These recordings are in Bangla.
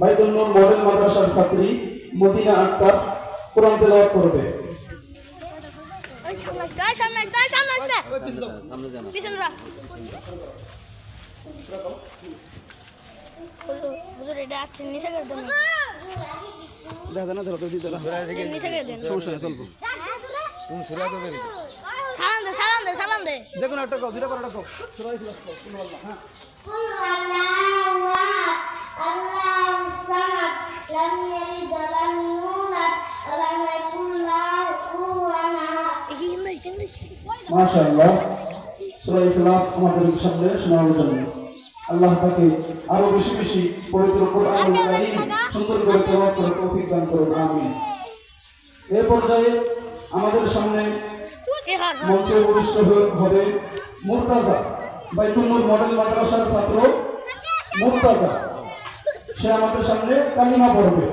বাইতুল নূর মডেল মাদ্রাসার ছাত্রী মদিনা আক্তার কোরআন তেলাওয়াত করবে। দেখা না ধরো দিতে সমস্যা নেই চলবো তুমি সুরা তো সালাম দে সালাম দে সালাম দে। কোনো একটা কও। দুটা করে একটা কও। সুরা হ্যাঁ মাশাআল্লাহ সূরা ইখলাস আমাদের সামনে শোনানোর জন্য। আল্লাহ তাকে আরও বেশি বেশি পবিত্র কোরআনুল কারীম সুন্দর করে তেলাওয়াত করে তৌফিক দান করুন আমিন। এই পর্যায়ে আমাদের সামনে এ হার হার মঞ্চে উপবিষ্ট হবে মুরতাজা বাইতুল মডেল মাদ্রাসার ছাত্র মুরতাজা। সে আমাদের সামনে কালিমা পড়বে।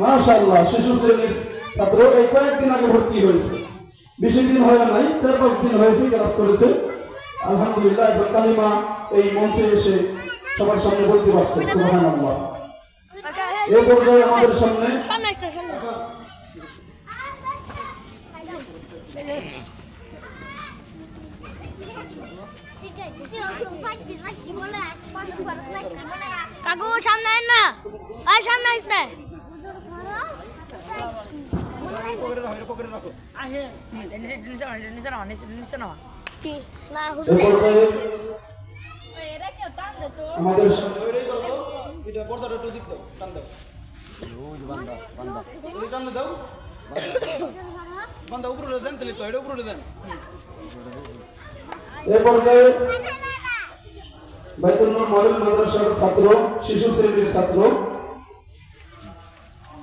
মাশাল্লাহ শিশু শ্রেণির ছাত্র এই কয়েকদিন আগে ভর্তি হয়েছে। বেশি দিন হয় নাই, চার পাঁচ দিন হয়েছে ক্লাস করেছে। আলহামদুলিল্লাহ, এবার কালিমা এই মঞ্চে এসে সবার সামনে বলতে পারছে সুহান আল্লাহ এ পর্যায়ে আমাদের সামনে কাকু সামনে আয় না। আয় সামনে কি না। আমাদের বান্দা উপরে দেন তাহলে তো এটা উপরে দেন এই পর্যায়ে বাইতুল নূর মডেল মাদ্রাসার ছাত্র শিশু শ্রেণির ছাত্র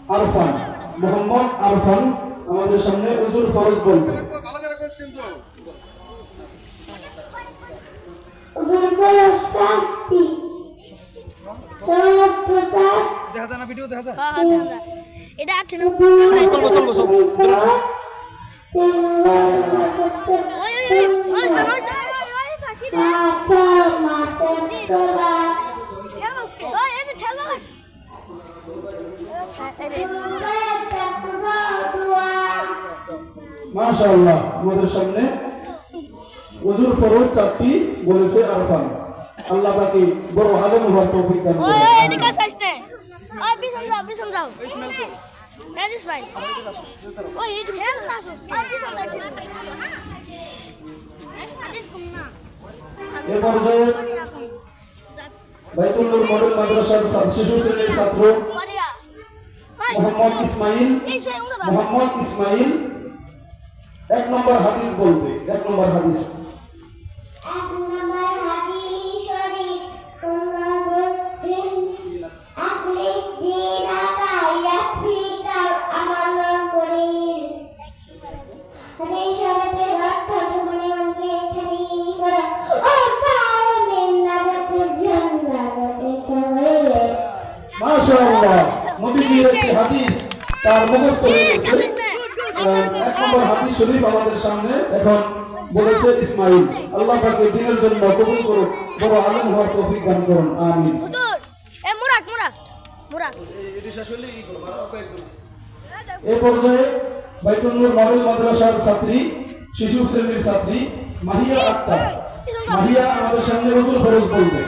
আরফান মোহাম্মদ আরফান আমাদের সামনে উজুর ফরজ বলবে দেখা যায় না ভিডিও দেখা যায় হ্যাঁ হ্যাঁ। এটা না? চলবো চলবো ঠেলো মাশাআল্লাহ আমাদের সামনে উজুর ফরজ চারটি বলেছে আরফান। আল্লাহ তাকে বড় আলেম হওয়ার তৌফিক দান করুন। ওই পিছন যাও পিছন যাও। রাজেশ ভাই। ওই এই ঠেল না ওই পিছন যাও। না পর্যায়ে বাইতুল নূর মডেল মাদ্রাসার শিশু শ্রেণির ছাত্র মোহাম্মদ ইসমাইল মোহাম্মদ ইসমাইল এক নম্বর হাদিস বলবে এক নম্বর হাদিস। হাদিস তার মুখস্থ হয়ে গেছে। এক নম্বর হাদিস শরীফ আমাদের সামনে এখন বলেছে ইসমাইল। আল্লাহ তাকে দিনের জন্য কবুল করুন বড় আলেম হওয়ার তৌফিক দান করুন। আমিন। এ মুরাদ মুরাদ মুরাদ। পর্যায়ে বাইতুল নূর মডেল মাদ্রাসার ছাত্রী শিশু শ্রেণির ছাত্রী মাহিয়া আক্তার। মাহিয়া আমাদের সামনে রজুল ফরজ বলবে।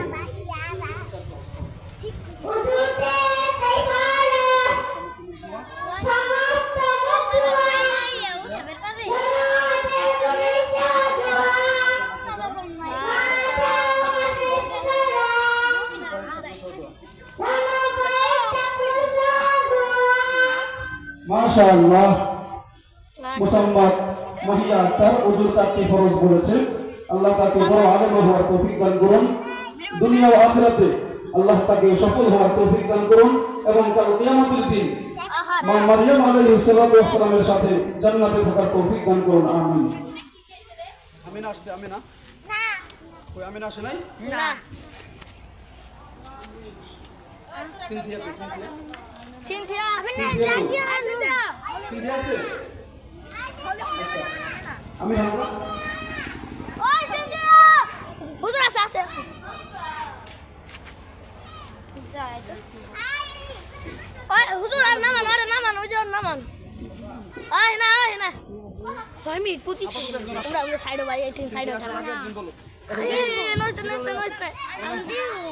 মাশাআল্লাহ। মুসাম্মাদ মাহিয়া আক্তার উজুর চারটি ফরজ বলেছে। আল্লাহ তাকে বড় আলেম হওয়ার তৌফিক দান করুন। দুনিয়া ও আখিরাতে আল্লাহ তাকে সফল হওয়ার তৌফিক দান করুন এবং কাল কিয়ামতের দিন মা মারিয়াম আলাইহিস সালাতু ওয়াস সালামের সাথে জান্নাতে থাকার তৌফিক দান করুন। আমিন। আমিনা আসছে আমিনা? কই আমিনা আসে নাই? না। Cynthia Cynthia? সিনথিয়া। আছে? আমি হামজা ওই সিনথিয়া! হুজুর আছে আছে ওই হুজুর আর নামান আরে নামান ওই যে নামান। ওই না ওই না। ছয় মিনিট পঁচিশ। আমরা আমরা সাইডে ভাই সাইডে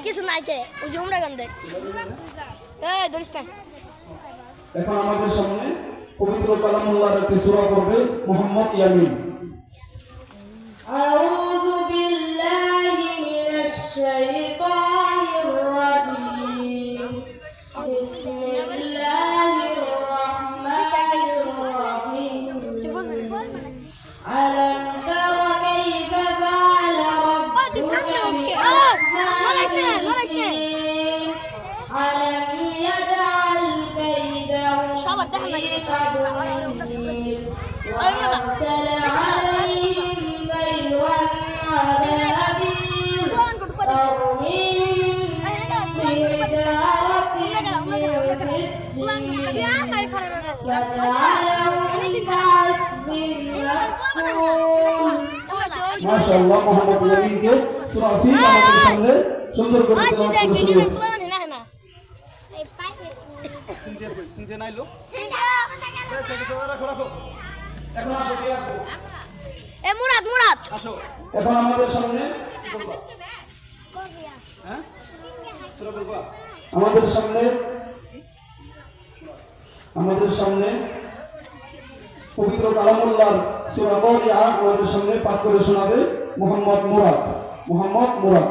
কিছু নাই কে ওই যে উমরা গান দেখ এই ধরিস না এখন আমাদের সামনে পবিত্র কালামুল্লাহর একটি সূরা পড়বে মোহাম্মদ ইয়ামিন أعوذ بالله من الشيطان الرجيم بسم الله মাশাআল্লাহ মোহাম্মদ ইয়ামিনকে সূরা ফিল সুন্দর করে তেলাওয়াত দেখ করে ভিডিও শোনাচ্ছে দেখলাম না না সিনথিয়া কই সিনথিয়া নাইলো রাখো রাখো এখন আসো কে আসো এ মুরাদ মুরাদ। আসো। এখন আমাদের সামনে হ্যাঁ? সূরা বলবা আমাদের সামনে আমাদের সামনে পবিত্র কালামুল্লাহর সূরা বাউরিয়া আমাদের সামনে পাঠ করে শোনাবে মোহাম্মদ মুরাদ। মোহাম্মদ মুরাদ।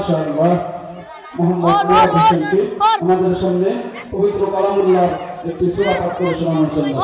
মাশাআল্লাহ মোহাম্মদ ওর, হোসেনকে। আমাদের সামনে পবিত্র কালামুল্লাহ একটি সূরা পাঠ করে শোনানোর জন্য